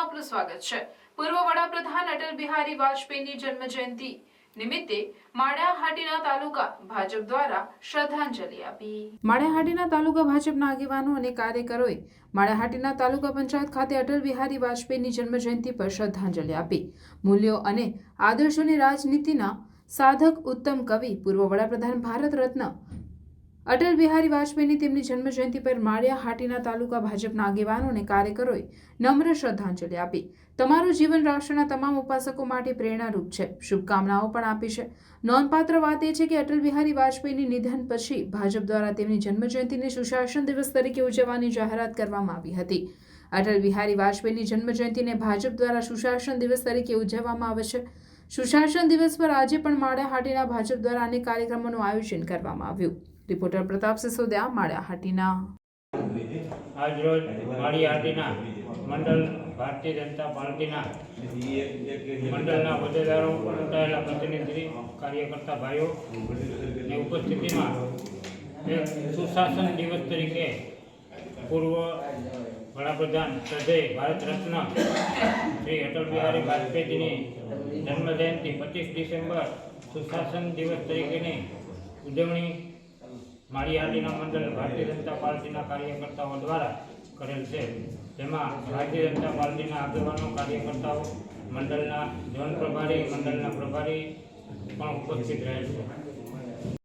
સ્વાગત છે. પૂર્વ વડાપ્રધાન અટલ બિહારી વાજપેયીની જન્મ જયંતિ નિમિત્તે માળિયાહાટીના તાલુકા ભાજપ દ્વારા શ્રદ્ધાંજલિ આપી. માળિયાહાટીના તાલુકા ભાજપના આગેવાનો અને કાર્યકરોએ માળિયાહાટીના તાલુકા પંચાયત ખાતે અટલ બિહારી વાજપેયીની જન્મ જયંતિ પર શ્રદ્ધાંજલિ આપી. મૂલ્યો અને આદર્શોની રાજનીતિના સાધક ઉત્તમ કવિ, પૂર્વ વડાપ્રધાન ભારત રત્ન અટલ બિહારી વાજપેયીની તેમની જન્મજયંતિ પર માળિયા હાટીના તાલુકા ભાજપના આગેવાનો અને કાર્યકરોએ નમ્ર શ્રદ્ધાંજલિ આપી. તમારું જીવન રાષ્ટ્રના તમામ ઉપાસકો માટે પ્રેરણારૂપ છે. શુભકામનાઓ પણ આપી છે. નોંધપાત્ર વાત એ છે કે અટલ બિહારી વાજપેયીની નિધન પછી ભાજપ દ્વારા તેમની જન્મજયંતિને સુશાસન દિવસ તરીકે ઉજવવાની જાહેરાત કરવામાં આવી હતી. અટલ બિહારી વાજપેયીની જન્મજયંતિને ભાજપ દ્વારા સુશાસન દિવસ તરીકે ઉજવવામાં આવે છે. સુશાસન દિવસ પર આજે પણ માળિયા હાટીના ભાજપ દ્વારા અનેક કાર્યક્રમોનું આયોજન કરવામાં આવ્યું. રિપોર્ટર પ્રતાપ સિસોદિયા, માળિયા હાટીના. આજરોજ માળીહાટીના મંડળ ભારતીય જનતા પાર્ટીના મંડળના હોદ્દેદારો ચૂંટાયેલા પ્રતિનિધિ, કાર્યકર્તા ભાઈઓ ની ઉપસ્થિતિમાં એક સુશાસન દિવસ તરીકે પૂર્વ વડાપ્રધાન શ્રદ્ધેય ભારત રત્ન શ્રી અટલ બિહારી વાજપેયીજીની જન્મ જયંતિ પચીસ ડિસેમ્બર સુશાસન દિવસ તરીકેની ઉજવણી માળીહાટીના મંડળ ભારતીય જનતા પાર્ટીના કાર્યકર્તાઓ દ્વારા કરેલ છે. જેમાં ભારતીય જનતા પાર્ટીના આગેવાનો, કાર્યકર્તાઓ, મંડળના ઝોન પ્રભારી, મંડળના પ્રભારી પણ ઉપસ્થિત રહેલ છે.